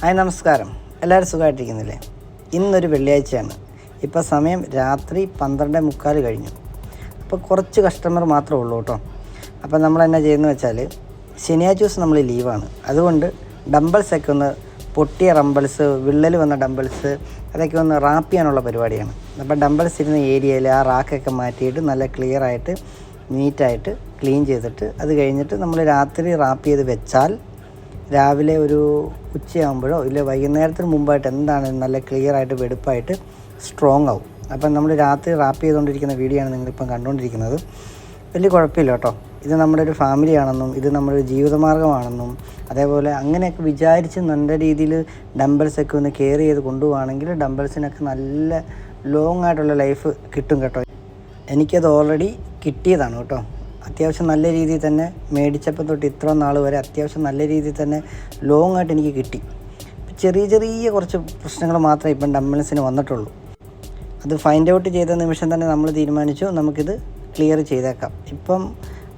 Hi നമസ്കാരം. എല്ലാവരും സുഖമായിട്ടിരിക്കുന്നില്ലേ? ഇന്നൊരു വെള്ളിയാഴ്ചയാണ്. ഇപ്പോൾ സമയം രാത്രി പന്ത്രണ്ട് മുക്കാൽ കഴിഞ്ഞു. അപ്പോൾ കുറച്ച് കസ്റ്റമർ മാത്രമേ ഉള്ളൂ കേട്ടോ. അപ്പോൾ നമ്മൾ എന്നാ ചെയ്യുന്നത് വെച്ചാൽ ശനിയാഴ്ച ദിവസം നമ്മൾ ലീവാണ്. അതുകൊണ്ട് ഡംബിൾസൊക്കെ ഒന്ന് പൊട്ടിയ റംബിൾസ് വിള്ളൽ വന്ന ഡംബിൾസ് അതൊക്കെ ഒന്ന് റാപ്പ് ചെയ്യാനുള്ള പരിപാടിയാണ്. അപ്പോൾ ഡംബിൾസ് ഇരുന്ന ഏരിയയിൽ ആ റാക്കൊക്കെ മാറ്റിയിട്ട് നല്ല ക്ലിയർ ആയിട്ട് നീറ്റായിട്ട് ക്ലീൻ ചെയ്തിട്ട് അത് കഴിഞ്ഞിട്ട് നമ്മൾ രാത്രി റാപ്പ് ചെയ്ത് വെച്ചാൽ രാവിലെ ഒരു ഉച്ചയാകുമ്പോഴോ ഇല്ല വൈകുന്നേരത്തിന് മുമ്പായിട്ട് എന്താണ് നല്ല ക്ലിയർ ആയിട്ട് വെടുപ്പായിട്ട് സ്ട്രോങ് ആവും അപ്പം നമ്മൾ രാത്രി റാപ്പ് ചെയ്തുകൊണ്ടിരിക്കുന്ന വീഡിയോ ആണ് നിങ്ങളിപ്പം കണ്ടുകൊണ്ടിരിക്കുന്നത്. വലിയ കുഴപ്പമില്ല കേട്ടോ. ഇത് നമ്മുടെ ഒരു ഫാമിലി ആണെന്നും ഇത് നമ്മുടെ ഒരു ജീവിതമാർഗമാണെന്നും അതേപോലെ അങ്ങനെയൊക്കെ വിചാരിച്ച് നല്ല രീതിയിൽ ഡംബിൾസൊക്കെ ഒന്ന് കെയർ ചെയ്ത് കൊണ്ടുപോവാണെങ്കിൽ ഡംബിൾസിനൊക്കെ നല്ല ലോങ് ആയിട്ടുള്ള ലൈഫ് കിട്ടും കേട്ടോ. എനിക്കത് ഓൾറെഡി കിട്ടിയതാണ് കേട്ടോ. അത്യാവശ്യം നല്ല രീതിയിൽ തന്നെ മേടിച്ചപ്പോൾ തൊട്ട് ഇത്ര നാൾ വരെ അത്യാവശ്യം നല്ല രീതിയിൽ തന്നെ ലോങ് ആയിട്ട് എനിക്ക് കിട്ടി. ചെറിയ ചെറിയ കുറച്ച് പ്രശ്നങ്ങൾ മാത്രമേ ഇപ്പം ഡംബിൾസിന് വന്നിട്ടുള്ളൂ. അത് ഫൈൻഡ് ഔട്ട് ചെയ്ത നിമിഷം തന്നെ നമ്മൾ തീരുമാനിച്ചു നമുക്കിത് ക്ലിയർ ചെയ്തേക്കാം. ഇപ്പം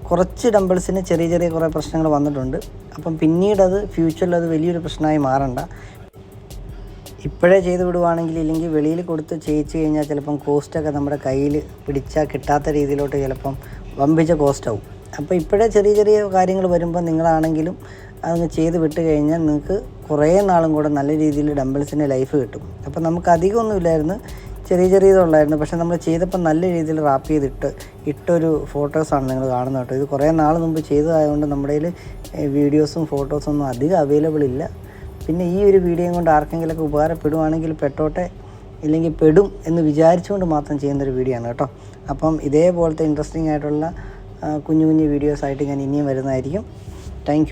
കുറച്ച് ഡംബിൾസിന് ചെറിയ ചെറിയ കുറേ പ്രശ്നങ്ങൾ വന്നിട്ടുണ്ട്. അപ്പം പിന്നീട് അത് ഫ്യൂച്ചറിൽ അത് വലിയൊരു പ്രശ്നമായി മാറണ്ട. ഇപ്പോഴേ ചെയ്ത് വിടുവാണെങ്കിൽ ഇല്ലെങ്കിൽ വെളിയിൽ കൊടുത്ത് ചെയ്യിച്ച് കഴിഞ്ഞാൽ ചിലപ്പം കോസ്റ്റൊക്കെ നമ്മുടെ കയ്യിൽ പിടിച്ചാൽ കിട്ടാത്ത രീതിയിലോട്ട് ചിലപ്പം വമ്പിച്ച കോസ്റ്റ് ആവും അപ്പോൾ ഇപ്പോഴേ ചെറിയ ചെറിയ കാര്യങ്ങൾ വരുമ്പോൾ നിങ്ങളാണെങ്കിലും അതങ്ങ് ചെയ്ത് വിട്ട് കഴിഞ്ഞാൽ നിങ്ങൾക്ക് കുറേ നാളും കൂടെ നല്ല രീതിയിൽ ഡംബിൾസിന്റെ ലൈഫ് കിട്ടും. അപ്പോൾ നമുക്ക് അധികമൊന്നുമില്ലായിരുന്നു ചെറിയ ചെറിയ ഇതുള്ളായിരുന്നു പക്ഷേ നമ്മൾ ചെയ്തപ്പോൾ നല്ല രീതിയിൽ റാപ്പ് ചെയ്തിട്ട് ഇട്ടൊരു ഫോട്ടോസാണ് നിങ്ങൾ കാണുന്നത് കേട്ടോ. ഇത് കുറേ നാൾ മുമ്പ് ചെയ്തതായതുകൊണ്ട് നമ്മുടെ കയ്യിൽ വീഡിയോസും ഫോട്ടോസും ഒന്നും അധികം അവൈലബിൾ ഇല്ല. പിന്നെ ഈ ഒരു വീഡിയോയും കൊണ്ട് ആർക്കെങ്കിലുമൊക്കെ ഉപകാരപ്പെടുവാണെങ്കിൽ പെട്ടോട്ടെ. ഇല്ലെങ്കിൽ പെടും എന്ന് വിചാരിച്ചുകൊണ്ട് മാത്രം ചെയ്യുന്നൊരു വീഡിയോ ആണ് കേട്ടോ. അപ്പം ഇതേപോലത്തെ ഇൻട്രസ്റ്റിംഗ് ആയിട്ടുള്ള കുഞ്ഞു കുഞ്ഞു വീഡിയോസായിട്ട് ഞാൻ ഇനിയും വരുന്നതായിരിക്കും. താങ്ക്